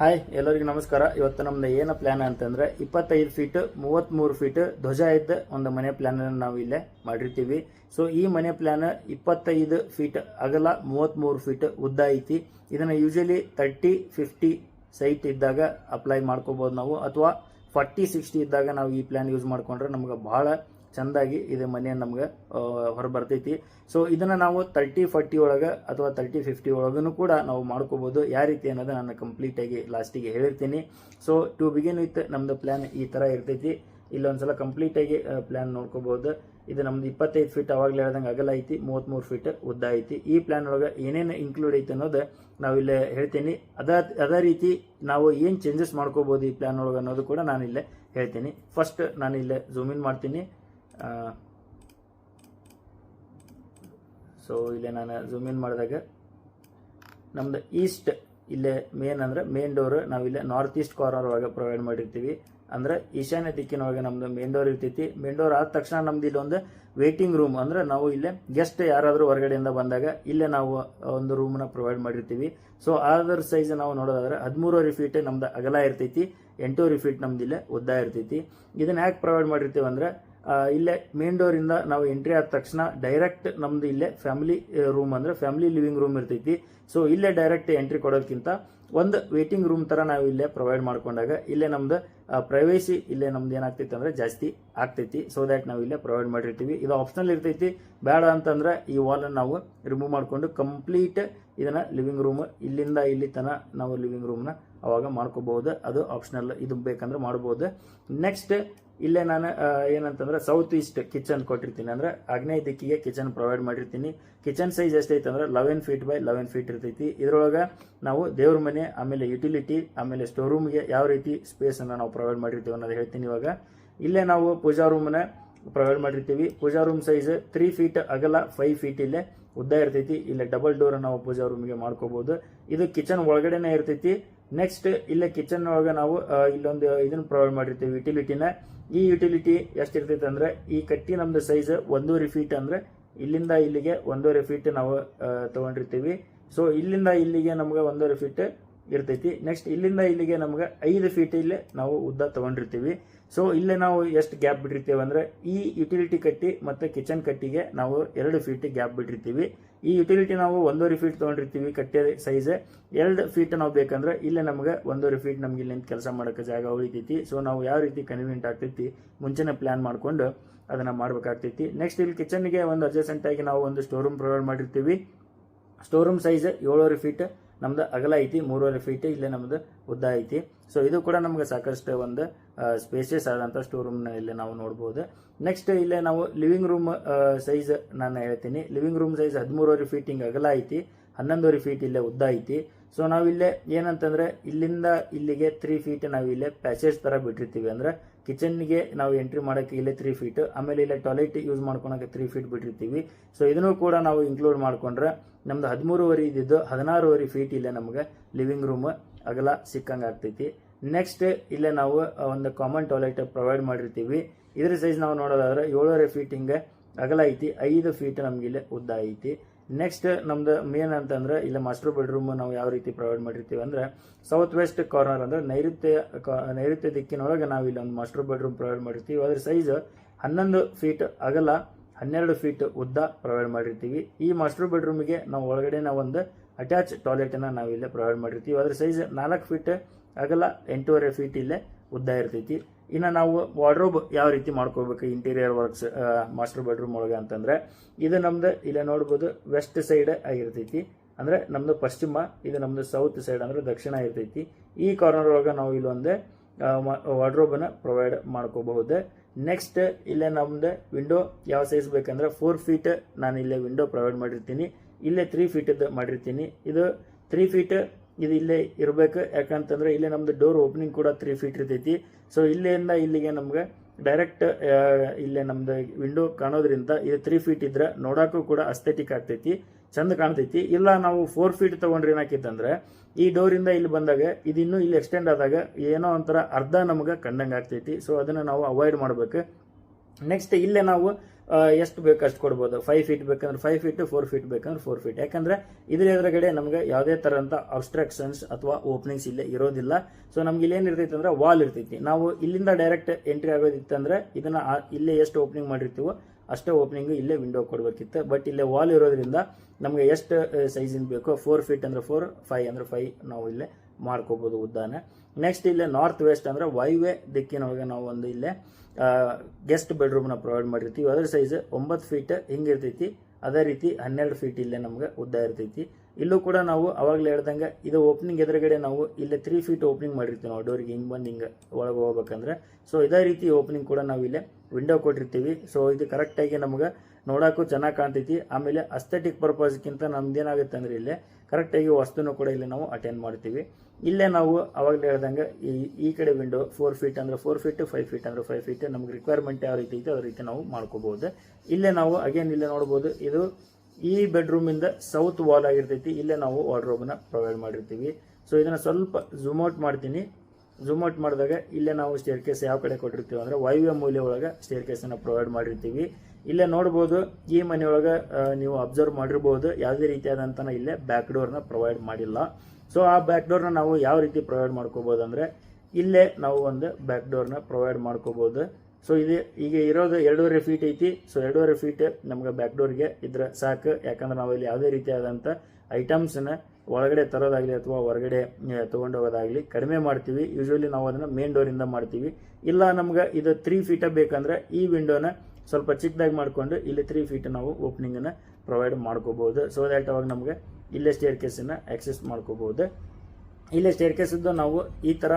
Hi ಎಲ್ಲರಿಗೂ ನಮಸ್ಕಾರ. ಇವತ್ತು ನಮ್ದು ಏನು ಪ್ಲಾನ್ ಅಂತಂದ್ರೆ ಇಪ್ಪತ್ತೈದು ಫೀಟ್ ಮೂವತ್ತ್ಮೂರು ಫೀಟ್ ಧ್ವಜ ಇದ್ದ ಒಂದು ಮನೆ ಪ್ಲಾನ್ ನಾವು ಇಲ್ಲೇ ಮಾಡಿರ್ತೀವಿ. ಸೊ ಈ ಮನೆ ಪ್ಲಾನ್ ಇಪ್ಪತ್ತೈದು ಫೀಟ್ ಅಗಲ ಮೂವತ್ತ್ಮೂರು ಫೀಟ್ ಉದ್ದ ಐತಿ. ಇದನ್ನ ಯೂಶಲಿ ತರ್ಟಿ ಫಿಫ್ಟಿ ಸೈಟ್ ಇದ್ದಾಗ ಅಪ್ಲೈ ಮಾಡ್ಕೋಬಹುದು ನಾವು. ಅಥವಾ ಫಾರ್ಟಿ ಸಿಕ್ಸ್ಟಿ ಇದ್ದಾಗ ನಾವು ಈ ಪ್ಲಾನ್ ಯೂಸ್ ಮಾಡ್ಕೊಂಡ್ರೆ ನಮ್ಗೆ ಬಹಳ ಚಂದಾಗಿ ಇದು ಮನೆ ನಮ್ಗೆ ಹೊರ ಬರ್ತೈತಿ ಸೊ ಇದನ್ನ ನಾವು ತರ್ಟಿ ಫಾರ್ಟಿ ಒಳಗೆ ಅಥವಾ ತರ್ಟಿ ಫಿಫ್ಟಿ ಒಳಗೂ ಕೂಡ ನಾವು ಮಾಡ್ಕೋಬೋದು. ಯಾವ ರೀತಿ ಅನ್ನೋದು ನಾನು ಕಂಪ್ಲೀಟ್ ಆಗಿ ಲಾಸ್ಟಿಗೆ ಹೇಳಿರ್ತೀನಿ. ಸೊ ಟು ಬಿಗಿನ್ ವಿತ್ ನಮ್ದು ಪ್ಲಾನ್ ಈ ತರ ಇರ್ತೈತಿ. ಇಲ್ಲೊಂದ್ಸಲ ಕಂಪ್ಲೀಟ್ ಆಗಿ ಪ್ಲಾನ್ ನೋಡ್ಕೋಬಹುದು ಇದು ನಮ್ದು ಇಪ್ಪತ್ತೈದು ಫೀಟ್ ಅವಾಗಲೇ ಹೇಳ್ದಂಗೆ ಅಗಲ ಐತಿ ಮೂವತ್ತ್ಮೂರು ಫೀಟ್ ಉದ್ದ ಐತಿ. ಈ ಪ್ಲಾನ್ ಒಳಗೆ ಏನೇನು ಇನ್ಕ್ಲೂಡ್ ಐತಿ ಅನ್ನೋದು ನಾವು ಇಲ್ಲೇ ಹೇಳ್ತೀನಿ. ಅದ, ಅದೇ ರೀತಿ ನಾವು ಏನು ಚೇಂಜಸ್ ಮಾಡ್ಕೋಬೋದು ಈ ಪ್ಲಾನ್ ಒಳಗೆ ಅನ್ನೋದು ಕೂಡ ನಾನು ಇಲ್ಲೇ ಹೇಳ್ತೀನಿ. ಫಸ್ಟ್ ನಾನು ಇಲ್ಲೇ ಝೂಮ್ ಇನ್ ಮಾಡ್ತೀನಿ. ಸೊ ಇಲ್ಲೇ ನಾನು ಝೂಮ್ ಇನ್ ಮಾಡಿದಾಗ ನಮ್ದು ಈಸ್ಟ್ ಇಲ್ಲೇ ಮೇನ್ ಅಂದ್ರೆ ಮೇನ್ ಡೋರ್ ನಾವು ಇಲ್ಲೇ ನಾರ್ತ್ ಈಸ್ಟ್ ಕಾರ್ನರ್ ಒಳಗೆ ಪ್ರೊವೈಡ್ ಮಾಡಿರ್ತೀವಿ. ಅಂದ್ರೆ ಈಶಾನ್ಯ ದಿಕ್ಕಿನೊಳಗೆ ನಮ್ದು ಮೇನ್ ಡೋರ್ ಇರ್ತೈತಿ. ಮೇನ್ ಡೋರ್ ಆದ ತಕ್ಷಣ ನಮ್ದು ಇಲ್ಲೊಂದು ವೇಟಿಂಗ್ ರೂಮ್ ಅಂದ್ರೆ ನಾವು ಇಲ್ಲೇ ಗೆಸ್ಟ್ ಯಾರಾದರೂ ಹೊರಗಡೆಯಿಂದ ಬಂದಾಗ ಇಲ್ಲೇ ನಾವು ಒಂದು ರೂಮ್ನ ಪ್ರೊವೈಡ್ ಮಾಡಿರ್ತೀವಿ. ಸೊ ಅದರ ಸೈಜ್ ನಾವು ನೋಡೋದಾದ್ರೆ ಹದಿಮೂರುವರೆ ಫೀಟ್ ನಮ್ದು ಅಗಲ ಇರ್ತೈತಿ. ಎಂಟೂವರೆ ಫೀಟ್ ನಮ್ದು ಇಲ್ಲೇ ಉದ್ದ ಇರ್ತೈತಿ. ಇದನ್ನ ಯಾಕೆ ಪ್ರೊವೈಡ್ ಮಾಡಿರ್ತೀವಿ ಅಂದ್ರೆ ಇಲ್ಲೇ ಮೇನ್ ಇಂದ ನಾವು ಎಂಟ್ರಿ ಆದ ತಕ್ಷಣ ಡೈರೆಕ್ಟ್ ನಮ್ದು ಇಲ್ಲೇ ಫ್ಯಾಮಿಲಿ ರೂಮ್ ಅಂದ್ರೆ ಫ್ಯಾಮಿಲಿ ಲಿವಿಂಗ್ ರೂಮ್ ಇರ್ತೈತಿ. ಸೊ ಇಲ್ಲೇ ಡೈರೆಕ್ಟ್ ಎಂಟ್ರಿ ಕೊಡೋದಕ್ಕಿಂತ ಒಂದು ವೇಟಿಂಗ್ ರೂಮ್ ತರ ನಾವು ಇಲ್ಲೇ ಪ್ರೊವೈಡ್ ಮಾಡ್ಕೊಂಡಾಗ ಇಲ್ಲೇ ನಮ್ದು ಪ್ರೈವೇಸಿ ಇಲ್ಲೇ ನಮ್ದು ಏನಾಗ್ತೈತಿ ಅಂದ್ರೆ ಜಾಸ್ತಿ ಆಗ್ತೈತಿ. ಸೊ ದ್ಯಾಟ್ ನಾವು ಇಲ್ಲೇ ಪ್ರೊವೈಡ್ ಮಾಡಿರ್ತೀವಿ. ಇದು ಆಪ್ಷನಲ್ ಇರ್ತೈತಿ. ಬೇಡ ಅಂತಂದ್ರೆ ಈ ವಾಲ್ ನಾವು ರಿಮೂವ್ ಮಾಡಿಕೊಂಡು ಕಂಪ್ಲೀಟ್ ಇದನ್ನ ಲಿವಿಂಗ್ ರೂಮ್ ಇಲ್ಲಿಂದ ಇಲ್ಲಿ ತನ ನಾವು ಲಿವಿಂಗ್ ರೂಮ್ನ ಅವಾಗ ಮಾಡ್ಕೋಬಹುದು ಅದು ಆಪ್ಷನಲ್ ಇದು ಬೇಕಂದ್ರೆ ಮಾಡಬಹುದು ನೆಕ್ಸ್ಟ್ ಇಲ್ಲೇ ನಾನು ಏನಂತಂದ್ರೆ ಸೌತ್ ಈಸ್ಟ್ ಕಿಚನ್ ಕೊಟ್ಟಿರ್ತೀನಿ. ಅಂದ್ರೆ ಆಗ್ನೇಯ ದಿಕ್ಕಿಗೆ ಕಿಚನ್ ಪ್ರೊವೈಡ್ ಮಾಡಿರ್ತೀನಿ. ಕಿಚನ್ ಸೈಜ್ ಎಷ್ಟೈತೆ ಅಂದ್ರೆ eleven feet by eleven feet ಇರ್ತೈತಿ. ಇದ್ರೊಳಗೆ ನಾವು ದೇವ್ರ ಮನೆ, ಆಮೇಲೆ ಯುಟಿಲಿಟಿ ಆಮೇಲೆ ಸ್ಟೋರ್ ರೂಮ್ಗೆ ಯಾವ ರೀತಿ ಸ್ಪೇಸನ್ನು ನಾವು ಪ್ರೊವೈಡ್ ಮಾಡಿರ್ತೀವಿ ಅನ್ನೋದು ಹೇಳ್ತೀನಿ ಇವಾಗ. ಇಲ್ಲೇ ನಾವು ಪೂಜಾ ರೂಮ್ನ ಪ್ರೊವೈಡ್ ಮಾಡಿರ್ತೀವಿ. Pooja room size three feet ಅಗಲ ಫೈವ್ ಫೀಟ್ ಇಲ್ಲೇ ಉದ್ದ ಇರ್ತೈತಿ. ಇಲ್ಲೇ ಡಬಲ್ ಡೋರ್ ನಾವು ಪೂಜಾ ರೂಮ್ಗೆ ಮಾಡ್ಕೋಬಹುದು ಇದು ಕಿಚನ್ ಒಳಗಡೆನೇ ಇರ್ತೈತಿ. ನೆಕ್ಸ್ಟ್ ಇಲ್ಲೇ ಕಿಚನ್ ಒಳಗೆ ನಾವು ಇಲ್ಲೊಂದು ಇದನ್ನ ಪ್ರೊವೈಡ್ ಮಾಡಿರ್ತೀವಿ. ಯುಟಿಲಿಟಿನ ಈ ಯುಟಿಲಿಟಿ ಎಷ್ಟಿರ್ತೈತೆ ಅಂದ್ರೆ, ಈ ಕಟ್ಟಿ ನಮ್ದು ಸೈಜ್ ಒಂದೂವರೆ ಫೀಟ್ ಅಂದ್ರೆ, ಇಲ್ಲಿಂದ ಇಲ್ಲಿಗೆ ಒಂದೂವರೆ ಫೀಟ್ ನಾವು ತೊಗೊಂಡಿರ್ತೀವಿ. ಸೊ ಇಲ್ಲಿಂದ ಇಲ್ಲಿಗೆ ನಮ್ಗೆ ಒಂದೂವರೆ ಫೀಟ್ ಇರ್ತೈತಿ. ನೆಕ್ಸ್ಟ್ ಇಲ್ಲಿಂದ ಇಲ್ಲಿಗೆ ನಮ್ಗೆ ಐದು ಫೀಟ್ ಇಲ್ಲೇ ನಾವು ಉದ್ದ ತಗೊಂಡಿರ್ತೀವಿ. ಸೊ ಇಲ್ಲೇ ನಾವು ಎಷ್ಟು ಗ್ಯಾಪ್ ಬಿಟ್ಟಿರ್ತೀವಿ ಅಂದ್ರೆ, ಈ ಯುಟಿಲಿಟಿ ಕಟ್ಟಿ ಮತ್ತೆ ಕಿಚನ್ ಕಟ್ಟಿಗೆ ನಾವು ಎರಡು ಫೀಟ್ ಗ್ಯಾಪ್ ಬಿಟ್ಟಿರ್ತೀವಿ. ಈ ಯುಟಿಲಿಟಿ ನಾವು ಒಂದೂವರೆ ಫೀಟ್ ತೊಗೊಂಡಿರ್ತೀವಿ ಕಟ್ಟೆ ಸೈಜ್ ಎರಡು ಫೀಟ್ ನಾವು ಬೇಕಂದ್ರೆ ಇಲ್ಲೇ ನಮ್ಗೆ ಒಂದೂವರೆ ಫೀಟ್ ನಮ್ಗೆ ಇಲ್ಲಿ ಕೆಲಸ ಮಾಡೋಕೆ ಜಾಗ ಉಳಿತೈತಿ. ಸೊ ನಾವು ಯಾವ ರೀತಿ ಕನ್ವೀನಿಯಂಟ್ ಆಗ್ತೈತಿ ಮುಂಚೆನೆ ಪ್ಲಾನ್ ಮಾಡ್ಕೊಂಡು ಅದನ್ನು ಮಾಡಬೇಕಾಗ್ತೈತಿ. ನೆಕ್ಸ್ಟ್ ಇಲ್ಲಿ ಕಿಚನ್ಗೆ ಒಂದು ಅಡ್ಜಸ್ಟೆಂಟ್ ಆಗಿ ನಾವು ಒಂದು ಸ್ಟೋರ್ ರೂಮ್ ಪ್ರೊವೈಡ್ ಮಾಡಿರ್ತೀವಿ. ಸ್ಟೋರ್ ರೂಮ್ ಸೈಜ್ ಏಳುವರೆ ಫೀಟ್ ನಮ್ದು ಅಗಲ ಐತಿ ಮೂರುವರೆ ಫೀಟ್ ಇಲ್ಲೇ ನಮ್ದು ಉದ್ದ ಐತಿ. ಸೊ ಇದು ಕೂಡ ನಮ್ಗೆ ಸಾಕಷ್ಟು ಒಂದು ಸ್ಪೇಸಿಯಸ್ ಆದಂಥ ಸ್ಟೋರ್ ರೂಮ್ನ ಇಲ್ಲಿ ನಾವು ನೋಡ್ಬೋದು. ನೆಕ್ಸ್ಟ್ ಇಲ್ಲೇ ನಾವು ಲಿವಿಂಗ್ ರೂಮ್ ಸೈಜ್ ನಾನು ಹೇಳ್ತೀನಿ. ಲಿವಿಂಗ್ ರೂಮ್ ಸೈಜ್ ಹದಿಮೂರುವರೆ ಫೀಟ್ ಹಿಂಗೆ ಅಗಲ ಐತಿ, ಹನ್ನೊಂದುವರೆ ಫೀಟ್ ಇಲ್ಲೇ ಉದ್ದ ಐತಿ. ಸೊ ನಾವಿಲ್ಲೇ ಏನಂತಂದ್ರೆ, ಇಲ್ಲಿಂದ ಇಲ್ಲಿಗೆ ತ್ರೀ ಫೀಟ್ ನಾವು ಇಲ್ಲೇ ಪ್ಯಾಸೇಜ್ ತರ ಬಿಟ್ಟಿರ್ತೀವಿ. ಅಂದ್ರೆ ಕಿಚನ್ಗೆ ನಾವು ಎಂಟ್ರಿ ಮಾಡೋಕೆ ಇಲ್ಲೇ ತ್ರೀ ಫೀಟ್ ಆಮೇಲೆ ಇಲ್ಲೇ ಟಾಯ್ಲೆಟ್ ಯೂಸ್ ಮಾಡ್ಕೊಳಕ್ಕೆ ತ್ರೀ ಫೀಟ್ ಬಿಟ್ಟಿರ್ತೀವಿ. ಸೊ ಇದನ್ನು ಕೂಡ ನಾವು ಇನ್ಕ್ಲೂಡ್ ಮಾಡ್ಕೊಂಡ್ರೆ, ನಮ್ದು ಹದಿಮೂರುವರೆ ಇದ್ದಿದ್ದು ಹದಿನಾರುವರೆ ಫೀಟ್ ಇಲ್ಲೇ ನಮಗೆ ಲಿವಿಂಗ್ ರೂಮ್ ಅಗಲ ಸಿಕ್ಕಂಗೆ ಆಗ್ತೈತಿ. ನೆಕ್ಸ್ಟ್ ಇಲ್ಲೇ ನಾವು ಒಂದು ಕಾಮನ್ ಟಾಯ್ಲೆಟ್ ಪ್ರೊವೈಡ್ ಮಾಡಿರ್ತೀವಿ. ಇದ್ರ ಸೈಜ್ ನಾವು ನೋಡೋದಾದ್ರೆ ಏಳುವರೆ ಫೀಟ್ ಹಿಂಗೆ ಅಗಲ ಐತಿ, ಐದು ಫೀಟ್ ನಮ್ಗೆ ಇಲ್ಲೇ ಉದ್ದ ಐತಿ. ನೆಕ್ಸ್ಟ್ ನಮ್ದು ಮೇನ್ ಅಂತಂದ್ರೆ ಇಲ್ಲಿ ಮಾಸ್ಟರ್ ಬೆಡ್ರೂಮ್ ನಾವು ಯಾವ ರೀತಿ ಪ್ರೊವೈಡ್ ಮಾಡಿರ್ತೀವಿ ಅಂದ್ರೆ ಸೌತ್ ವೆಸ್ಟ್ ಕಾರ್ನರ್ ಅಂದ್ರೆ ನೈಋತ್ಯ ನೈಋತ್ಯ ದಿಕ್ಕಿನೊಳಗೆ ನಾವು ಇಲ್ಲಿ ಒಂದು ಮಾಸ್ಟರ್ ಬೆಡ್ರೂಮ್ ಪ್ರೊವೈಡ್ ಮಾಡಿರ್ತೀವಿ. ಅದ್ರ ಸೈಜ್ ಹನ್ನೊಂದು ಫೀಟ್ ಅಗಲ ಹನ್ನೆರಡು ಫೀಟ್ ಉದ್ದ ಪ್ರೊವೈಡ್ ಮಾಡಿರ್ತೀವಿ. ಈ ಮಾಸ್ಟರ್ ಬೆಡ್ರೂಮ್ಗೆ ನಾವು ಒಳಗಡೆ ನಾವು ಒಂದು ಅಟ್ಯಾಚ್ ಟಾಯ್ಲೆಟ್ ಅನ್ನ ನಾವು ಇಲ್ಲೇ ಪ್ರೊವೈಡ್ ಮಾಡಿರ್ತೀವಿ. ಅದ್ರ ಸೈಜ್ ನಾಲ್ಕು ಫೀಟ್ ಅಗಲ ಎಂಟೂವರೆ ಫೀಟ್ ಇಲ್ಲೇ ಉದ್ದ ಇರ್ತೈತಿ. ಇನ್ನು ನಾವು ವಾರ್ಡ್ರೋಬ್ ಯಾವ ರೀತಿ ಮಾಡ್ಕೋಬೇಕು ಇಂಟೀರಿಯರ್ ವರ್ಕ್ಸ್ ಮಾಸ್ಟರ್ ಬೆಡ್ರೂಮ್ ಒಳಗೆ ಅಂತಂದ್ರೆ, ಇದು ನಮ್ದು ಇಲ್ಲೇ ನೋಡ್ಬೋದು ವೆಸ್ಟ್ ಸೈಡ್ ಆಗಿರ್ತೈತಿ. ಅಂದ್ರೆ ನಮ್ದು ಪಶ್ಚಿಮ, ಇದು ನಮ್ಮದು ಸೌತ್ ಸೈಡ್ ಅಂದ್ರೆ ದಕ್ಷಿಣ ಇರ್ತೈತಿ ಈ ಕಾರ್ನರ್ ಒಳಗೆ ನಾವು ಇಲ್ಲೊಂದು ವಾರ್ಡ್ರೋಬ್ ಅನ್ನ ಪ್ರೊವೈಡ್ ಮಾಡ್ಕೋಬಹುದು. ನೆಕ್ಸ್ಟ್ ಇಲ್ಲೇ ನಮ್ದು ವಿಂಡೋ ಯಾವ ಸೈಜ್ ಬೇಕಂದ್ರೆ ಫೋರ್ ಫೀಟ್ ನಾನು ಇಲ್ಲೇ ವಿಂಡೋ ಪ್ರೊವೈಡ್ ಮಾಡಿರ್ತೀನಿ. ಇಲ್ಲೇ ತ್ರೀ ಫೀಟ್ ಮಾಡಿರ್ತೀನಿ. ಇದು ತ್ರೀ ಫೀಟ್ ಇದು ಇಲ್ಲೇ ಇರಬೇಕು. ಯಾಕಂತಂದ್ರೆ ಇಲ್ಲೇ ನಮ್ದು ಡೋರ್ ಓಪನಿಂಗ್ ಕೂಡ ತ್ರೀ ಫೀಟ್ ಇರ್ತೈತಿ. ಸೊ ಇಲ್ಲಿಂದ ಇಲ್ಲಿಗೆ ನಮ್ಗೆ ಡೈರೆಕ್ಟ್ ಇಲ್ಲೇ ನಮ್ದು ವಿಂಡೋ ಕಾಣೋದ್ರಿಂದ ಇದು ತ್ರೀ ಫೀಟ್ ಇದ್ರೆ ನೋಡಕ್ಕೂ ಕೂಡ ಅಸ್ಥೆಟಿಕ್ ಆಗ್ತೈತಿ, ಚಂದ ಕಾಣ್ತೈತಿ. ಇಲ್ಲ ನಾವು ಫೋರ್ ಫೀಟ್ ತಗೊಂಡ್ರೆ ಏನಾಕಿತ್ತಂದ್ರೆ ಈ ಡೋರಿಂದ ಇಲ್ಲಿ ಬಂದಾಗ ಇದಿನ್ನೂ ಇಲ್ಲಿ ಎಕ್ಸ್ಟೆಂಡ್ ಆದಾಗ ಏನೋ ಒಂಥರ ಅರ್ಧ ನಮ್ಗೆ ಕಂಡಂಗೆ ಆಗ್ತೈತಿ. ಸೊ ಅದನ್ನ ನಾವು ಅವಾಯ್ಡ್ ಮಾಡ್ಬೇಕು. ನೆಕ್ಸ್ಟ್ ಇಲ್ಲೇ ನಾವು ಎಷ್ಟು ಬೇಕು ಅಷ್ಟು ಕೊಡ್ಬೋದು. ಫೈವ್ ಫೀಟ್ ಬೇಕಂದ್ರೆ ಫೈವ್ ಫೀಟ್ ಫೋರ್ ಫೀಟ್ ಬೇಕಂದ್ರೆ ಫೋರ್ ಫೀಟ್ ಯಾಕಂದ್ರೆ ಇದ್ರ ಎದುರುಗಡೆ ನಮಗೆ ಯಾವುದೇ ತರಂತ ಅಬ್ಸ್ಟ್ರಾಕ್ಷನ್ಸ್ ಅಥವಾ ಓಪನಿಂಗ್ಸ್ ಇಲ್ಲೇ ಇರೋದಿಲ್ಲ. ಸೊ ನಮ್ಗೆ ಇಲ್ಲಿ ಇರ್ತೈತೆ ಅಂದರೆ ವಾಲ್ ಇರ್ತೈತಿ. ನಾವು ಇಲ್ಲಿಂದ ಡೈರೆಕ್ಟ್ ಎಂಟ್ರಿ ಆಗೋದಿತ್ತಂದ್ರೆ ಇದನ್ನು ಇಲ್ಲೇ ಎಷ್ಟು ಓಪನಿಂಗ್ ಮಾಡಿರ್ತೀವೋ ಅಷ್ಟೇ ಓಪನಿಂಗ್ ಇಲ್ಲೇ ವಿಂಡೋ ಕೊಡಬೇಕಿತ್ತು. ಬಟ್ ಇಲ್ಲೇ ವಾಲ್ ಇರೋದ್ರಿಂದ ನಮಗೆ ಎಷ್ಟು ಸೈಜಿಂದ ಬೇಕೋ ಫೋರ್ ಫೀಟ್ ಅಂದ್ರೆ ಫೋರ್ ಫೈವ್ ಅಂದ್ರೆ ಫೈವ್ ನಾವು ಇಲ್ಲೇ ಮಾಡ್ಕೋಬಹುದು ಉದ್ದಾನ. ನೆಕ್ಸ್ಟ್ ಇಲ್ಲೇ ನಾರ್ತ್ ವೆಸ್ಟ್ ಅಂದ್ರೆ ವಾಯುವ್ಯ ದಿಕ್ಕಿನೊಳಗೆ ನಾವು ಒಂದು ಇಲ್ಲೇ ಗೆಸ್ಟ್ ಬೆಡ್ರೂಮ್ನ ಪ್ರೊವೈಡ್ ಮಾಡಿರ್ತೀವಿ. ಅದರ ಸೈಜ್ ಒಂಬತ್ತು ಫೀಟ್ ಹಿಂಗಿರ್ತೈತಿ ಅದೇ ರೀತಿ ಹನ್ನೆರಡು ಫೀಟ್ ಇಲ್ಲೇ ನಮ್ಗೆ ಉದ್ದ ಇರ್ತೈತಿ. ಇಲ್ಲೂ ಕೂಡ ನಾವು ಅವಾಗಲೇ ಹೇಳ್ದಂಗೆ ಇದು ಓಪನಿಂಗ್ ಎದುರುಗಡೆ ನಾವು ಇಲ್ಲೇ ತ್ರೀ ಫೀಟ್ ಓಪನಿಂಗ್ ಮಾಡಿರ್ತೀವಿ ನಾವು. ಡೋರಿಗೆ ಹಿಂಗೆ ಬಂದು ಹಿಂಗೆ ಒಳಗೆ ಹೋಗ್ಬೇಕಂದ್ರೆ. ಸೊ ಇದೇ ರೀತಿ ಓಪನಿಂಗ್ ಕೂಡ ನಾವು ಇಲ್ಲೇ ವಿಂಡೋ ಕೊಟ್ಟಿರ್ತೀವಿ. ಸೊ ಇದು ಕರೆಕ್ಟಾಗಿ ನಮ್ಗೆ ನೋಡೋಕ್ಕೂ ಚೆನ್ನಾಗಿ ಕಾಣ್ತೈತಿ. ಆಮೇಲೆ ಅಸ್ಥೆಟಿಕ್ ಪರ್ಪಸ್ಗಿಂತ ನಮ್ದೇನಾಗುತ್ತೆ ಅಂದ್ರೆ ಇಲ್ಲೇ ಕರೆಕ್ಟಾಗಿ ವಸ್ತುನೂ ಕೂಡ ಇಲ್ಲಿ ನಾವು ಅಟೆಂಡ್ ಮಾಡ್ತೀವಿ ಇಲ್ಲೇ ನಾವು ಅವಾಗಲೇ ಹೇಳ್ದಂಗೆ ಈ ಈ ಕಡೆ ವಿಂಡೋ ಫೋರ್ ಫೀಟ್ ಅಂದ್ರೆ ಫೋರ್ ಫೀಟ್ ಫೈವ್ ಫೀಟ್ ಅಂದ್ರೆ ಫೈವ್ ಫೀಟ್ ನಮ್ಗೆ ರಿಕ್ವೈರ್ಮೆಂಟ್ ಯಾವ ರೀತಿ ಐತೆ ಅದೇ ರೀತಿ ನಾವು ಮಾಡ್ಕೋಬಹುದು ಇಲ್ಲೇ ನಾವು ಅಗೇನ್ ಇಲ್ಲೇ ನೋಡ್ಬೋದು, ಇದು ಈ ಬೆಡ್ರೂಮಿಂದ ಸೌತ್ ವಾಲ್ ಆಗಿರ್ತೈತಿ, ಇಲ್ಲೇ ನಾವು ವಾರ್ಡ್ರೋಬ್ನ ಪ್ರೊವೈಡ್ ಮಾಡಿರ್ತೀವಿ. ಸೊ ಇದನ್ನ ಸ್ವಲ್ಪ ಝೂಮ್ಔಟ್ ಮಾಡ್ತೀನಿ. ಝೂಮ್ಔಟ್ ಮಾಡಿದಾಗ ಇಲ್ಲೇ ನಾವು ಸ್ಟೇರ್ ಕೇಸ್ ಯಾವ ಕಡೆ ಕೊಟ್ಟಿರ್ತೀವಿ ಅಂದ್ರೆ ವಾಯುವ್ಯ ಮೂಲೆ ಒಳಗೆ ಸ್ಟೇರ್ ಕೇಸ್ ಅನ್ನ ಪ್ರೊವೈಡ್ ಮಾಡಿರ್ತೀವಿ. ಇಲ್ಲೇ ನೋಡ್ಬೋದು, ಈ ಮನೆಯೊಳಗೆ ನೀವು ಅಬ್ಸರ್ವ್ ಮಾಡಿರ್ಬೋದು. ಯಾವುದೇ ರೀತಿಯಾದಂತ ಇಲ್ಲೇ ಬ್ಯಾಕ್ ಡೋರ್ನ ಪ್ರೊವೈಡ್ ಮಾಡಿಲ್ಲ. ಸೊ ಆ ಬ್ಯಾಕ್ ಡೋರ್ನ ನಾವು ಯಾವ ರೀತಿ ಪ್ರೊವೈಡ್ ಮಾಡ್ಕೋಬಹುದು ಅಂದ್ರೆ, ಇಲ್ಲೇ ನಾವು ಒಂದು ಬ್ಯಾಕ್ ಡೋರ್ನ ಪ್ರೊವೈಡ್ ಮಾಡ್ಕೋಬಹುದು ಸೊ ಇದು ಈಗ ಇರೋದು ಎರಡೂವರೆ ಫೀಟ್ ಐತಿ. ಸೊ ಎರಡೂವರೆ ಫೀಟ್ ನಮ್ಗೆ ಬ್ಯಾಕ್ ಡೋರ್ಗೆ ಇದ್ರೆ ಸಾಕು. ಯಾಕಂದ್ರೆ ನಾವು ಇಲ್ಲಿ ಯಾವುದೇ ರೀತಿಯಾದಂಥ ಐಟಮ್ಸ್ನ ಒಳಗಡೆ ತರೋದಾಗ್ಲಿ ಅಥವಾ ಹೊರಗಡೆ ತೊಗೊಂಡೋಗೋದಾಗ್ಲಿ ಕಡಿಮೆ ಮಾಡ್ತೀವಿ. ಯೂಶ್ವಲಿ ನಾವು ಅದನ್ನ ಮೇನ್ ಡೋರಿಂದ ಮಾಡ್ತೀವಿ. ಇಲ್ಲ ನಮ್ಗೆ ಇದು ತ್ರೀ ಫೀಟ ಬೇಕಂದ್ರೆ ಈ ವಿಂಡೋನ ಸ್ವಲ್ಪ ಚಿಕ್ಕದಾಗಿ ಮಾಡಿಕೊಂಡು ಇಲ್ಲಿ ತ್ರೀ ಫೀಟ್ ನಾವು ಓಪನಿಂಗನ್ನು ಪ್ರೊವೈಡ್ ಮಾಡ್ಕೋಬಹುದು. ಸೊ ದ್ಯಾಟ್ ಅವಾಗ ನಮಗೆ ಇಲ್ಲೇ ಸ್ಟೇರ್ ಕೇಸನ್ನು ಆಕ್ಸೆಸ್ ಮಾಡ್ಕೋಬೋದು ಇಲ್ಲೇ ಸ್ಟೇರ್ ಕೇಸಿದ್ದು ನಾವು ಈ ತರ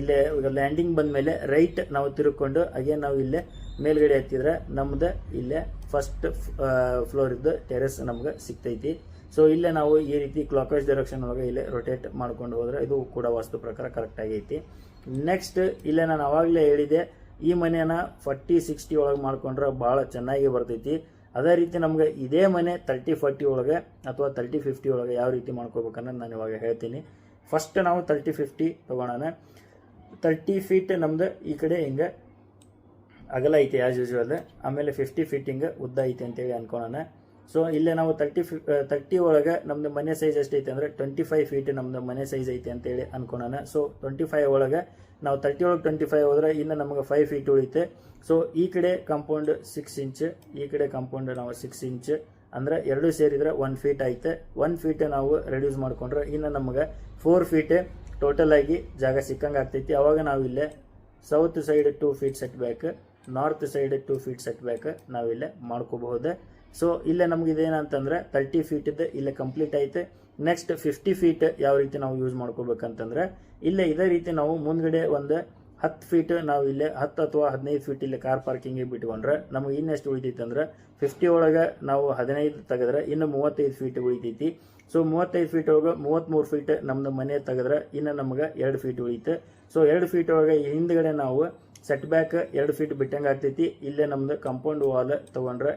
ಇಲ್ಲೇ ಲ್ಯಾಂಡಿಂಗ್ ಬಂದ ಮೇಲೆ ರೈಟ್ ನಾವು ತಿರುಕೊಂಡು ಅಗೇನ್ ನಾವು ಇಲ್ಲೇ ಮೇಲ್ಗಡೆ ಹತ್ತಿದ್ರೆ ನಮ್ದು ಇಲ್ಲೇ ಫಸ್ಟ್ ಫ್ಲೋರ್ ಇದ್ದು ಟೆರೆಸ್ ನಮ್ಗೆ ಸಿಗ್ತೈತಿ. ಸೊ ಇಲ್ಲೇ ನಾವು ಈ ರೀತಿ ಕ್ಲಾಕ್ವೈಸ್ ಡೈರೆಕ್ಷನ್ ಒಳಗೆ ಇಲ್ಲೇ ರೊಟೇಟ್ ಮಾಡ್ಕೊಂಡು ಹೋದ್ರೆ ಇದು ಕೂಡ ವಾಸ್ತು ಪ್ರಕಾರ ಕರೆಕ್ಟ್ ಆಗೈತಿ. ನೆಕ್ಸ್ಟ್ ಇಲ್ಲೇ ನಾನು ಅವಾಗಲೇ ಹೇಳಿದೆ ಈ ಮನೆನ ಫಾರ್ಟಿ, ಸಿಕ್ಸ್ಟಿ ಒಳಗೆ ಮಾಡ್ಕೊಂಡ್ರೆ ಭಾಳ ಚೆನ್ನಾಗಿ ಬರ್ತೈತಿ. ಅದೇ ರೀತಿ ನಮ್ಗೆ ಇದೇ ಮನೆ ತರ್ಟಿ, ಫಾರ್ಟಿ ಒಳಗೆ ಅಥವಾ ತರ್ಟಿ, ಫಿಫ್ಟಿ ಒಳಗೆ ಯಾವ ರೀತಿ ಮಾಡ್ಕೋಬೇಕನ್ನೋದು ನಾನು ಇವಾಗ ಹೇಳ್ತೀನಿ. ಫಸ್ಟ್ ನಾವು ತರ್ಟಿ, ಫಿಫ್ಟಿ ತೊಗೊಳೋಣ ತರ್ಟಿ ಫೀಟ್ ನಮ್ದು ಈ ಕಡೆ ಹಿಂಗೆ ಅಗಲ ಐತೆ ಆಸ್ ಯೂಶುವಲ್ ಆಮೇಲೆ ಫಿಫ್ಟಿ ಫೀಟ್ ಹಿಂಗೆ ಉದ್ದ ಐತೆ ಅಂತೇಳಿ ಅನ್ಕೊಳ್ಳೋಣ ಸೊ ಇಲ್ಲೇ ನಾವು ತರ್ಟಿ ಫಿ ತರ್ಟಿ ಒಳಗೆ ನಮ್ದು ಮನೆ ಸೈಜ್ ಎಷ್ಟೈತೆ ಅಂದ್ರೆ ಟ್ವೆಂಟಿ ಫೈವ್ ಫೀಟ್ ನಮ್ದು ಮನೆ ಸೈಜ್ ಐತೆ ಅಂತೇಳಿ ಅನ್ಕೊಳೋಣ. ಸೊ ಟ್ವೆಂಟಿ ಫೈವ್ ಒಳಗೆ ನಾವು ತರ್ಟಿ ಒಳಗೆ ಟ್ವೆಂಟಿ ಫೈವ್ ಹೋದ್ರೆ ಇನ್ನು ನಮಗೆ ಫೈವ್ ಫೀಟ್ ಉಳಿತೆ ಸೊ ಈ ಕಡೆ ಕಾಂಪೌಂಡ್ ಸಿಕ್ಸ್ ಇಂಚ್ ಈ ಕಡೆ ಕಾಂಪೌಂಡ್ ನಾವು ಸಿಕ್ಸ್ ಇಂಚ್ ಅಂದ್ರೆ ಎರಡು ಸೇರಿದ್ರೆ ಒನ್ ಫೀಟ್ ಐತೆ. ಒನ್ ಫೀಟ್ ನಾವು ರೆಡ್ಯೂಸ್ ಮಾಡಿಕೊಂಡ್ರೆ ಇನ್ನು ನಮಗೆ ಫೋರ್ ಫೀಟ್ ಟೋಟಲ್ ಆಗಿ ಜಾಗ ಸಿಕ್ಕಂಗೆ ಆಗ್ತೈತಿ. ಅವಾಗ ನಾವು ಇಲ್ಲೇ south side two feet set back north side two feet set back ನಾವಿಲ್ಲೇ ಮಾಡ್ಕೋಬಹುದು. ಸೊ ಇಲ್ಲೇ ನಮ್ಗೆ ಇದೇನಂತಂದ್ರೆ ತರ್ಟಿ ಫೀಟ್ ಇದೆ ಇಲ್ಲೇ ಕಂಪ್ಲೀಟ್ ಐತೆ. ನೆಕ್ಸ್ಟ್ ಫಿಫ್ಟಿ ಫೀಟ್ ಯಾವ ರೀತಿ ನಾವು ಯೂಸ್ ಮಾಡ್ಕೋಬೇಕಂತಂದ್ರೆ, ಇಲ್ಲೇ ಇದೇ ರೀತಿ ನಾವು ಮುಂದ್ಗಡೆ ಒಂದು ಹತ್ತು ಫೀಟ್ ನಾವು ಇಲ್ಲೇ, ಹತ್ತು ಅಥವಾ ಹದಿನೈದು ಫೀಟ್ ಇಲ್ಲಿ ಕಾರ್ ಪಾರ್ಕಿಂಗಿಗೆ ಬಿಟ್ಕೊಂಡ್ರೆ ನಮಗೆ ಇನ್ನೆಷ್ಟು ಉಳಿತೈತೆ ಅಂದ್ರೆ ಫಿಫ್ಟಿ ಒಳಗೆ ನಾವು ಹದಿನೈದು ತೆಗೆದ್ರೆ ಇನ್ನು ಮೂವತ್ತೈದು ಫೀಟ್ ಉಳಿತೈತಿ. ಸೊ ಮೂವತ್ತೈದು ಫೀಟ್ ಒಳಗೆ ಮೂವತ್ತ್ಮೂರು ಫೀಟ್ ನಮ್ದು ಮನೆ ತೆಗೆದ್ರೆ ಇನ್ನು ನಮ್ಗೆ ಎರಡು ಫೀಟ್ ಉಳಿತೆ. ಸೊ ಎರಡು ಫೀಟ್ ಒಳಗೆ ಹಿಂದ್ಗಡೆ ನಾವು ಸೆಟ್ ಬ್ಯಾಕ್ ಎರಡು ಫೀಟ್ ಬಿಟ್ಟಂಗೆ ಆಗ್ತೈತಿ. ಇಲ್ಲೇ ನಮ್ದು ಕಾಂಪೌಂಡ್ ವಾಲ್ ತಗೊಂಡ್ರೆ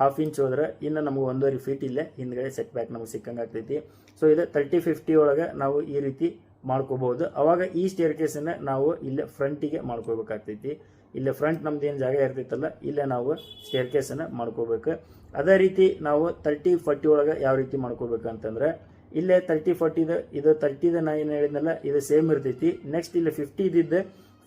ಹಾಫ್ ಇಂಚ್ ಹೋದ್ರೆ ಇನ್ನು ನಮಗೆ ಒಂದೂವರೆ ಫೀಟ್ ಇಲ್ಲೇ, ಹಿಂದ್ಗಡೆ ಸೆಟ್ ಬ್ಯಾಕ್ ನಮಗೆ ಸಿಕ್ಕಂಗೆ ಆಗ್ತೈತಿ. ಸೊ ಇದು ತರ್ಟಿ ಫಿಫ್ಟಿ ಒಳಗೆ ನಾವು ಈ ರೀತಿ ಮಾಡ್ಕೋಬಹುದು ಅವಾಗ ಈ ಸ್ಟೇರ್ ಕೇಸನ್ನ ನಾವು ಇಲ್ಲೇ ಫ್ರಂಟಿಗೆ ಮಾಡ್ಕೋಬೇಕಾಗ್ತೈತಿ. ಇಲ್ಲೇ ಫ್ರಂಟ್ ನಮ್ದು ಏನು ಜಾಗ ಇರ್ತೈತಲ್ಲ, ಇಲ್ಲೇ ನಾವು ಸ್ಟೇರ್ ಕೇಸನ್ನ ಮಾಡ್ಕೋಬೇಕು. ಅದೇ ರೀತಿ ನಾವು ತರ್ಟಿ ಫಾರ್ಟಿ ಒಳಗೆ ಯಾವ ರೀತಿ ಮಾಡ್ಕೋಬೇಕು ಅಂತಂದ್ರೆ ಇಲ್ಲೇ ತರ್ಟಿ ಫಾರ್ಟಿದ ಇದು ತರ್ಟಿದ ನಾ ಏನು ಹೇಳಿದ್ನಲ್ಲ, ಇದು ಸೇಮ್ ಇರ್ತೈತಿ. ನೆಕ್ಸ್ಟ್ ಇಲ್ಲಿ ಫಿಫ್ಟಿ ಇದ್ದಿದ್ದು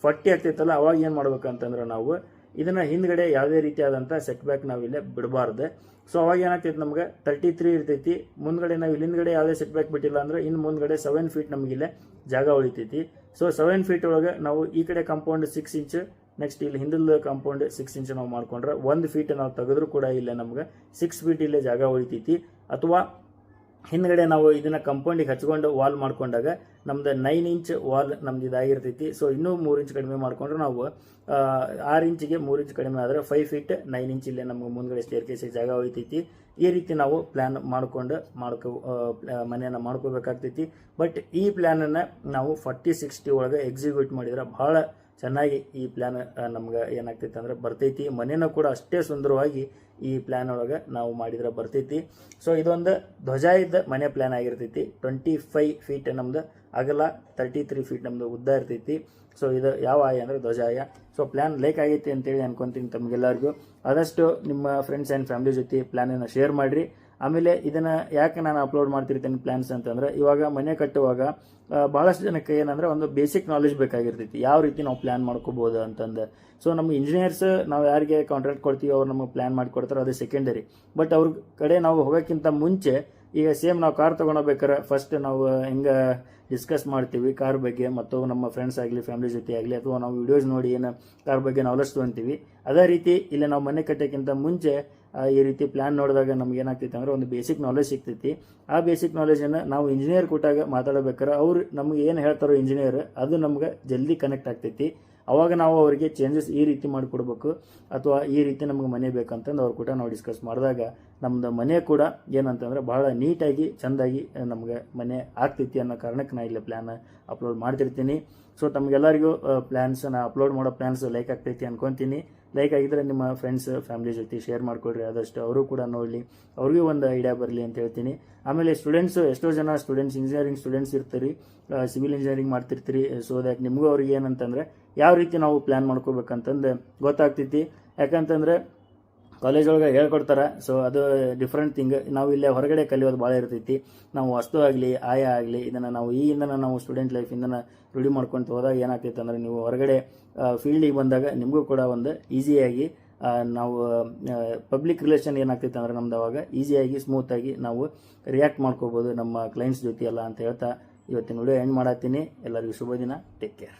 ಫಾರ್ಟಿ ಆಗ್ತೈತಲ್ಲ, ಅವಾಗ ಏನು ಮಾಡ್ಬೇಕಂತಂದ್ರೆ ನಾವು ಇದನ್ನ ಹಿಂದ್ಗಡೆ ಯಾವುದೇ ರೀತಿಯಾದಂಥ ಸೆಟ್ ಬ್ಯಾಕ್ ಇಲ್ಲೇ ಬಿಡಬಾರ್ದು. ಸೊ ಅವಾಗ ಏನಾಗ್ತೈತೆ ನಮಗೆ? ತರ್ಟಿ ತ್ರೀ ಇರ್ತೈತಿ. ಮುಂದ್ಗಡೆ ನಾವು ಇಲ್ಲಿ ಹಿಂದ್ಗಡೆ ಯಾವುದೇ ಸೆಟ್ ಬ್ಯಾಕ್ ಬಿಟ್ಟಿಲ್ಲ ಅಂದ್ರೆ ಇನ್ನು ಮುಂದ್ಗಡೆ ಸೆವೆನ್ ಫೀಟ್ ನಮಗಿಲ್ಲೇ ಜಾಗ ಉಳಿತೈತಿ. ಸೊ ಸೆವೆನ್ ಫೀಟ್ ಒಳಗೆ ನಾವು ಈ ಕಡೆ ಕಾಂಪೌಂಡ್ ಸಿಕ್ಸ್ ಇಂಚ್ ನೆಕ್ಸ್ಟ್ ಇಲ್ಲಿ ಹಿಂದಲ್ ಕಾಂಪೌಂಡ್ ಸಿಕ್ಸ್ ಇಂಚ್ ನಾವು ಮಾಡ್ಕೊಂಡ್ರೆ ಒಂದು ಫೀಟ್ ನಾವು ತೆಗೆದ್ರೂ ಕೂಡ ಇಲ್ಲೇ ನಮ್ಗೆ ಸಿಕ್ಸ್ ಫೀಟ್ ಇಲ್ಲೇ ಜಾಗ ಉಳಿತೈತಿ. ಅಥವಾ ಹಿಂದ್ಗಡೆ ನಾವು ಇದನ್ನ ಕಂಪೌಂಡಿಗೆ ಹಚ್ಕೊಂಡು ವಾಲ್ ಮಾಡ್ಕೊಂಡಾಗ ನಮ್ದು ನೈನ್ ಇಂಚ್ ವಾಲ್ ನಮ್ದು ಇದಾಗಿರ್ತೈತಿ. ಸೊ ಇನ್ನೂ ಮೂರು ಇಂಚ್ ಕಡಿಮೆ ಮಾಡಿಕೊಂಡ್ರೆ ನಾವು ಆರು ಇಂಚಿಗೆ ಮೂರು ಇಂಚ್ ಕಡಿಮೆ ಆದರೆ ಫೈವ್ ಫೀಟ್ ನೈನ್ ಇಂಚ್ ಇಲ್ಲೇ ನಮ್ಗೆ ಮುಂದ್ಗಡೆ ಸ್ಟೇರ್ ಕೇಸಿಗೆ ಜಾಗ ಹೋಯ್ತೈತಿ. ಈ ರೀತಿ ನಾವು ಪ್ಲ್ಯಾನ್ ಮಾಡ್ಕೊಂಡು ಮಾಡ್ಕೊ ಮನೆಯನ್ನ ಮಾಡ್ಕೋಬೇಕಾಗ್ತೈತಿ. ಬಟ್ ಈ ಪ್ಲ್ಯಾನನ್ನು ನಾವು ಫಾರ್ಟಿ ಸಿಕ್ಸ್ಟಿ ಒಳಗೆ ಎಕ್ಸಿಕ್ಯೂಟ್ ಮಾಡಿದ್ರೆ ಭಾಳ ಚೆನ್ನಾಗಿ ಈ ಪ್ಲ್ಯಾನ್ ನಮ್ಗೆ ಏನಾಗ್ತೈತೆ ಅಂದ್ರೆ ಬರ್ತೈತಿ. ಮನೇನೂ ಕೂಡ ಅಷ್ಟೇ ಸುಂದರವಾಗಿ ಈ ಪ್ಲ್ಯಾನ್ ಒಳಗೆ ನಾವು ಮಾಡಿದ್ರೆ ಬರ್ತೈತಿ. ಸೊ ಇದೊಂದು ಧ್ವಜ ಇದ್ದ ಮನೆ ಪ್ಲ್ಯಾನ್ ಆಗಿರ್ತೈತಿ. ಟ್ವೆಂಟಿ ಫೈವ್ ಫೀಟ್ ನಮ್ದು ಅಗಲ ತರ್ಟಿ ತ್ರೀ ಫೀಟ್ ನಮ್ದು ಉದ್ದ ಇರ್ತೈತಿ. ಸೊ ಇದು ಯಾವ ಆಯ ಅಂದರೆ ಧ್ವಜ ಆಯ. ಸೊ ಪ್ಲ್ಯಾನ್ ಲೈಕ್ ಆಗೈತಿ ಅಂತೇಳಿ ಅನ್ಕೊತೀನಿ ತಮಗೆಲ್ಲರಿಗೂ. ಆದಷ್ಟು ನಿಮ್ಮ ಫ್ರೆಂಡ್ಸ್ ಆ್ಯಂಡ್ ಫ್ಯಾಮಿಲಿ ಜೊತೆ ಪ್ಲ್ಯಾನನ್ನು ಶೇರ್ ಮಾಡಿರಿ. ಆಮೇಲೆ ಇದನ್ನು ಯಾಕೆ ನಾನು ಅಪ್ಲೋಡ್ ಮಾಡ್ತಿರ್ತೀನಿ ಪ್ಲ್ಯಾನ್ಸ್ ಅಂತಂದ್ರೆ, ಇವಾಗ ಮನೆ ಕಟ್ಟುವಾಗ ಭಾಳಷ್ಟು ಜನಕ್ಕೆ ಏನಂದ್ರೆ ಒಂದು ಬೇಸಿಕ್ ನಾಲೆಜ್ ಬೇಕಾಗಿರ್ತೈತಿ. ಯಾವ ರೀತಿ ನಾವು ಪ್ಲ್ಯಾನ್ ಮಾಡ್ಕೋಬೋದು ಅಂತಂದು. ಸೊ ನಮ್ಮ ಇಂಜಿನಿಯರ್ಸ್ ನಾವು ಯಾರಿಗೆ ಕಾಂಟ್ರಾಕ್ಟ್ ಕೊಡ್ತೀವಿ ಅವ್ರು ನಮಗೆ ಪ್ಲ್ಯಾನ್ ಮಾಡಿಕೊಡ್ತಾರೆ ಅದು ಸೆಕೆಂಡರಿ ಬಟ್ ಅವ್ರ ಕಡೆ ನಾವು ಹೋಗೋಕ್ಕಿಂತ ಮುಂಚೆ, ಈಗ ಸೇಮ್ ನಾವು ಕಾರ್ ತೊಗೊಳಬೇಕಾರೆ ಫಸ್ಟ್ ನಾವು ಹೆಂಗೆ ಡಿಸ್ಕಸ್ ಮಾಡ್ತೀವಿ ಕಾರ್ ಬಗ್ಗೆ, ಮತ್ತು ನಮ್ಮ ಫ್ರೆಂಡ್ಸ್ ಆಗಲಿ ಫ್ಯಾಮಿಲಿ ಜೊತೆ ಆಗಲಿ, ಅಥವಾ ನಾವು ವಿಡಿಯೋಸ್ ನೋಡಿ ಏನು ಕಾರ್ ಬಗ್ಗೆ ನಾಲೆಜ್ ತೊಗೊಂತೀವಿ. ಅದೇ ರೀತಿ, ಇಲ್ಲಿ ನಾವು ಮನೆ ಕಟ್ಟೋಕ್ಕಿಂತ ಮುಂಚೆ ಈ ರೀತಿ ಪ್ಲ್ಯಾನ್ ನೋಡಿದಾಗ ನಮ್ಗೆ ಏನಾಗ್ತೈತೆ ಅಂದ್ರೆ ಒಂದು ಬೇಸಿಕ್ ನಾಲೆಜ್ ಸಿಗ್ತೈತಿ. ಆ ಬೇಸಿಕ್ ನಾಲೆಜನ್ನು ನಾವು ಇಂಜಿನಿಯರ್ ಕೊಟ್ಟಾಗ ಮಾತಾಡಬೇಕಾದ್ರೆ ಅವ್ರು ನಮ್ಗೆ ಏನು ಹೇಳ್ತಾರೋ ಇಂಜಿನಿಯರ್ ಅದು ನಮ್ಗೆ ಜಲ್ದಿ ಕನೆಕ್ಟ್ ಆಗ್ತೈತಿ. ಅವಾಗ ನಾವು ಅವರಿಗೆ ಚೇಂಜಸ್ ಈ ರೀತಿ ಮಾಡಿಕೊಡ್ಬೇಕು ಅಥವಾ ಈ ರೀತಿ ನಮ್ಗೆ ಮನೆ ಬೇಕಂತಂದು ಅವ್ರು ಕೂಡ ನಾವು ಡಿಸ್ಕಸ್ ಮಾಡಿದಾಗ ನಮ್ದು ಮನೆ ಕೂಡ ಏನಂತಂದ್ರೆ ಭಾಳ ನೀಟಾಗಿ, ಚೆಂದಾಗಿ ನಮ್ಗೆ ಮನೆ ಆಗ್ತೈತಿ ಅನ್ನೋ ಕಾರಣಕ್ಕೆ ನಾ ಇಲ್ಲಿ ಪ್ಲ್ಯಾನ್ ಅಪ್ಲೋಡ್ ಮಾಡ್ತಿರ್ತೀನಿ. ಸೊ ತಮಗೆಲ್ಲರಿಗೂ ಪ್ಲ್ಯಾನ್ಸ್ ನಾ ಅಪ್ಲೋಡ್ ಮಾಡೋ ಪ್ಲ್ಯಾನ್ಸ್ ಲೈಕ್ ಆಗ್ತೈತಿ ಅನ್ಕೊಂತೀನಿ. ಲೈಕ್ ಆಗಿದ್ರೆ ನಿಮ್ಮ ಫ್ರೆಂಡ್ಸ್ ಫ್ಯಾಮಿಲಿ ಜೊತೆ ಶೇರ್ ಮಾಡ್ಕೊಳ್ರಿ, ಆದಷ್ಟು ಅವರು ಕೂಡ ನೋಡಲಿ. ಅವ್ರಿಗೂ ಒಂದು ಐಡಿಯಾ ಬರಲಿ ಅಂತ ಹೇಳ್ತೀನಿ. ಆಮೇಲೆ ಸ್ಟೂಡೆಂಟ್ಸು ಎಷ್ಟೋ ಜನ ಸ್ಟೂಡೆಂಟ್ಸ್ ಇಂಜಿನಿಯರಿಂಗ್ ಸ್ಟೂಡೆಂಟ್ಸ್ ಇರ್ತೀರಿ ಸಿವಿಲ್ ಇಂಜಿನಿಯರಿಂಗ್ ಮಾಡ್ತಿರ್ತೀರಿ ಸೊ ದ್ಯಾಟ್ ನಿಮಗೂ ಅವ್ರಿಗೆ ಏನಂತಂದರೆ, ಯಾವ ರೀತಿ ನಾವು ಪ್ಲ್ಯಾನ್ ಮಾಡ್ಕೋಬೇಕಂತಂದು ಗೊತ್ತಾಗ್ತೈತಿ. ಯಾಕಂತಂದ್ರೆ ಕಾಲೇಜ್ ಒಳಗೆ ಹೇಳ್ಕೊಡ್ತಾರೆ. ಸೊ ಅದು ಡಿಫ್ರೆಂಟ್ ಥಿಂಗ್ ನಾವು ಇಲ್ಲೇ ಹೊರಗಡೆ ಕಲಿಯೋದು ಭಾಳ ಇರ್ತೈತಿ. ನಾವು ವಸ್ತು ಆಗಲಿ, ಆಯ ಆಗಲಿ, ಇದನ್ನು ನಾವು ಈಗಿಂದ ನಾವು ಸ್ಟೂಡೆಂಟ್ ಲೈಫಿಂದನ ರೂಢಿ ಮಾಡ್ಕೊಂತ ಹೋದಾಗ ಏನಾಗ್ತೈತೆ ಅಂದರೆ ನೀವು ಹೊರಗಡೆ ಫೀಲ್ಡಿಗೆ ಬಂದಾಗ ನಿಮಗೂ ಕೂಡ ಒಂದು ಈಸಿಯಾಗಿ ನಾವು ಪಬ್ಲಿಕ್ ರಿಲೇಷನ್ ಏನಾಗ್ತೈತೆ ಅಂದ್ರೆ ನಮ್ದು ಅವಾಗ ಈಸಿಯಾಗಿ ಸ್ಮೂತಾಗಿ ನಾವು ರಿಯಾಕ್ಟ್ ಮಾಡ್ಕೋಬೋದು ನಮ್ಮ ಕ್ಲೈಂಟ್ಸ್ ಜೊತೆ ಎಲ್ಲ ಅಂತ ಹೇಳ್ತಾ ಇವತ್ತಿನ ವಿಡಿಯೋ ಎಂಡ್ ಮಾಡತ್ತೀನಿ ಎಲ್ಲರಿಗೂ ಶುಭ ದಿನ ಟೇಕ್ ಕೇರ್